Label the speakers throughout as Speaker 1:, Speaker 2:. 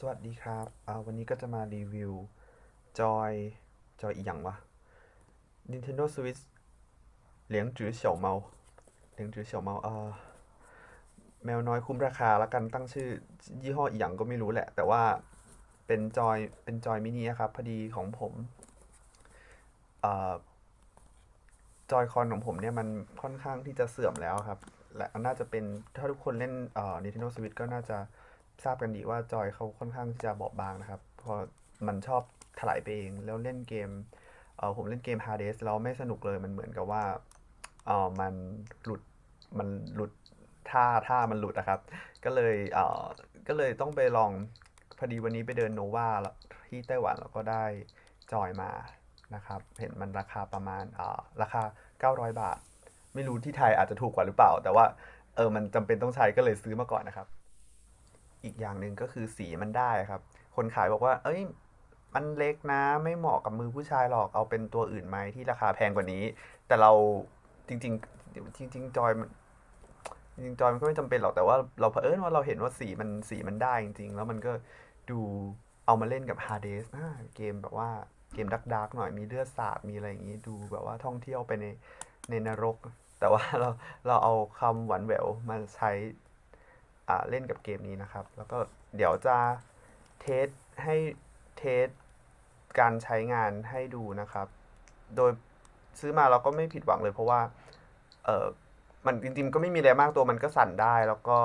Speaker 1: สวัสดีครับอ่าวันนี้ก็จะมารีวิว จอย จอยอีหยังวะ Nintendo Switch เหลียงจือเฉียวเมา เหลียงจือเฉียวเมาเอ่อแมวน้อยคุ้มราคาแล้วกันตั้งชื่อ ยี่ห้ออีหยังก็ไม่รู้แหละ แต่ว่าเป็นจอย เป็นจอยมินิอะครับ พอดีของผมเออจอยคอนของผมเนี่ยมันค่อนข้างที่จะเสื่อมแล้วครับ และน่าจะเป็นถ้าทุกคนเล่นเอ่อ Nintendo Switch ก็น่าจะ ทราบกันดีว่าจอยเขาค่อนข้างที่จะบอบบางนะครับ เพราะมันชอบถลายไปเองแล้วเล่นเกมเออผมเล่นเกม Hades แล้วไม่สนุกเลยมันเหมือนกับว่าเออมันหลุดมันหลุดท่าท่ามันหลุดนะครับ ก็เลยเออก็เลยต้องไปลองพอดีวันนี้ไปเดินโนวาที่ไต้หวันแล้วก็ได้จอยมานะครับ เห็นมันราคาประมาณเอ่อราคา 900 บาท ไม่รู้ที่ไทยอาจจะถูกกว่าหรือเปล่า แต่ว่าเออมันจำเป็นต้องใช้ก็เลยซื้อมาก่อนนะครับ อีกอย่างหนึ่งก็คือสีมันได้ครับ คนขายบอกว่า เอ้ย มันเล็กนะ ไม่เหมาะกับมือผู้ชายหรอก เอาเป็นตัวอื่นไหมที่ราคาแพงกว่านี้ แต่เราจริง ๆ จริง ๆ จอยมันจริงจอยมันก็ไม่จำเป็นหรอกแต่ว่าเราเผอิญว่าเราเห็นว่าสีมันสีมันได้จริง ๆ แล้วมันก็ดูเอามาเล่นกับ Hades นะเกมแบบว่าเกมดักๆหน่อยมีเลือดสาดมีอะไรอย่างนี้ดูแบบว่าท่องเที่ยวไปในในนรก แต่ว่าเราเราเอาคำหวานแหววมาใช้ เล่นกับเกมนี้นะครับ แล้วก็เดี๋ยวจะเทสให้เทสการใช้งานให้ดูนะครับ โดยซื้อมาเราก็ไม่ผิดหวังเลยเพราะว่าเออมันจริงๆก็ไม่มีอะไรมากตัวมันก็สั่นได้ แล้วก็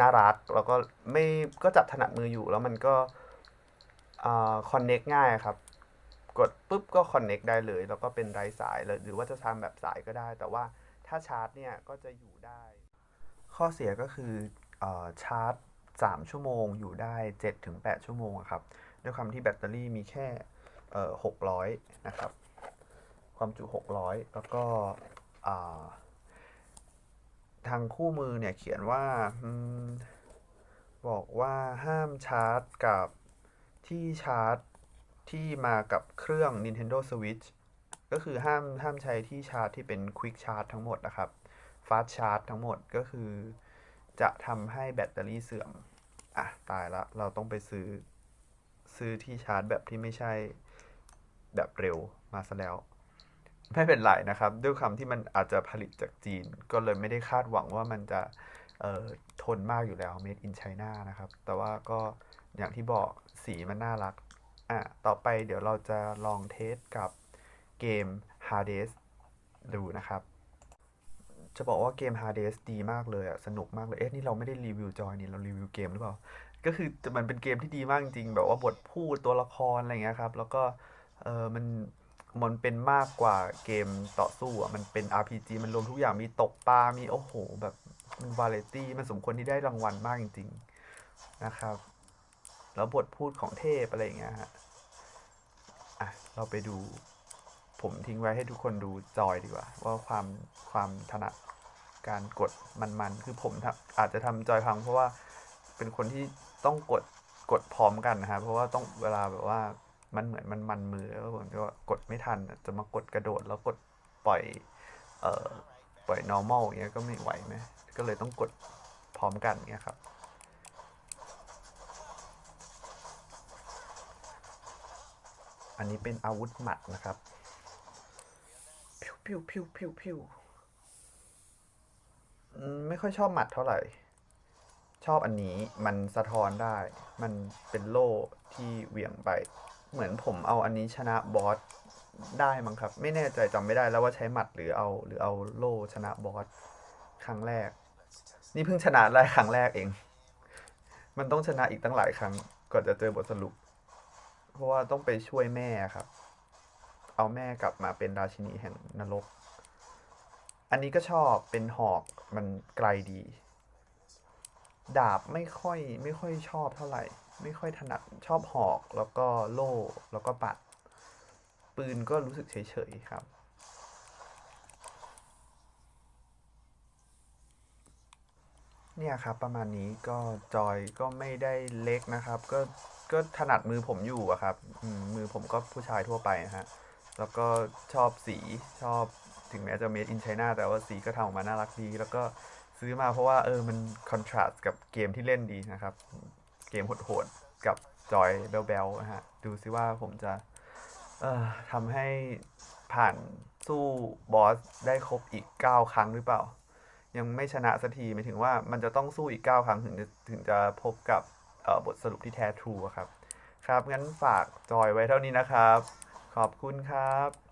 Speaker 1: น่ารัก แล้วก็ไม่ก็จับถนัดมืออยู่ แล้วมันก็คอนเน็กง่ายครับ กดปุ๊บก็คอนเน็กได้เลย แล้วก็เป็นไร้สายเลยหรือว่าจะทำแบบสายก็ได้ แต่ว่าถ้าชาร์จเนี่ยก็จะอยู่ได้ ข้อเสียก็คือ ชาร์จ 3 ชั่วโมงอยู่ได้ 7-8 ชั่วโมงครับ ด้วยความที่แบตเตอรี่มีแค่เอ่อ600 นะครับ ความจุ 600 แล้วก็ทางคู่มือเนี่ยเขียนว่าบอกว่าห้ามชาร์จกับที่ชาร์จที่มากับเครื่อง Nintendo Switch ก็คือห้ามห้ามใช้ที่ชาร์จที่เป็น Quick Charge ทั้งหมดนะครับ Fast Charge ทั้งหมดก็คือ จะทำให้แบตเตอรี่เสื่อม อะ ตายละ เราต้องไปซื้อ ซื้อที่ชาร์จแบบที่ไม่ใช่แบบเร็วมาซะแล้ว ไม่เป็นไรนะครับ ด้วยคำที่มันอาจจะผลิตจากจีน ก็เลยไม่ได้คาดหวังว่ามันจะเออทนมากอยู่แล้ว made in China นะครับ แต่ว่าก็อย่างที่บอกสีมันน่ารัก อะ ต่อไปเดี๋ยวเราจะลองเทสกับเกม Hades ดูนะครับ จะบอกว่าเกม Hades ดีมากเลยอะสนุกมากเลย เอ๊ะ นี่เราไม่ได้รีวิวจอยนี่เรารีวิวเกมหรือเปล่า ก็คือมันเป็นเกมที่ดีมากจริง แบบว่าบทพูดตัวละครอะไรเงี้ยครับ แล้วก็ เออมัน มันเป็นมากกว่าเกมต่อสู้อะมันเป็น RPG มันรวมทุกอย่างมีตกปลา มีโอ้โห แบบมันวาไรตี้ มันสมควรที่ได้รางวัลมากจริง ๆ นะครับ แล้วบทพูดของเทพอะไรเงี้ยฮะ อะ เราไปดู ผมทิ้งไว้ให้ทุกคนดูจอยดีกว่า ว่าความความถนัดการกดมันๆคือผมอาจจะทำจอยพังเพราะว่าเป็นคนที่ต้องกดกดพร้อมกันนะครับเพราะว่าต้องเวลาแบบว่ามันเหมือนมันมันมือแล้วผมก็กดไม่ทันจะมากดกระโดดแล้วกดปล่อยเอ่อปล่อย normal อย่างเงี้ยก็ไม่ไหวไหมก็เลยต้องกดพร้อมกันเงี้ยครับอันนี้เป็นอาวุธหมัดนะครับ พิวพิวพิวพิวพิวอืมไม่ค่อยชอบหมัดเท่าไหร่ ชอบอันนี้มันสะท้อนได้ มันเป็นโล่ที่เหวี่ยงไป เหมือนผมเอาอันนี้ชนะบอสได้มั้งครับ ไม่แน่ใจจำไม่ได้แล้วว่าใช้หมัดหรือเอา หรือเอาโล่ชนะบอสครั้งแรก นี่เพิ่งชนะได้ครั้งแรกเอง มันต้องชนะอีกตั้งหลายครั้งก่อนจะเจอบทสรุป เพราะว่าต้องไปช่วยแม่ครับ เอาแม่กลับมาเป็นราชินีแห่งนรก อันนี้ก็ชอบเป็นหอกมันไกลดี ดาบไม่ค่อยไม่ค่อยชอบเท่าไหร่ ไม่ค่อยถนัดชอบหอกแล้วก็โล่แล้วก็ปัด ปืนก็รู้สึกเฉยๆครับเนี่ยครับประมาณนี้ก็จอยก็ไม่ได้เล็กนะครับ ก็ก็ถนัดมือผมอยู่อะครับมมือผมก็ผู้ชายทั่วไปนะฮะ แล้วก็ชอบสีชอบถึงแม้จะ made in China แต่ว่าสีก็ทำออกมาน่ารักดี แล้วก็ซื้อมาเพราะว่าเออมัน contrast กับเกมที่เล่นดีนะครับ เกมโหดๆกับจอยเบลๆนะฮะ ดูซิว่าผมจะออทำให้ผ่านสู้บอสได้ครบอีก 9 ครั้งหรือเปล่า ยังไม่ชนะสักทีหมายถึงว่ามันจะต้องสู้อีก 9 ครั้งถึงจะถึงจะพบกับออบทสรุปที่แท้ทรูครับ ครับ งั้นฝากจอยไว้เท่านี้นะครับ ขอบคุณครับ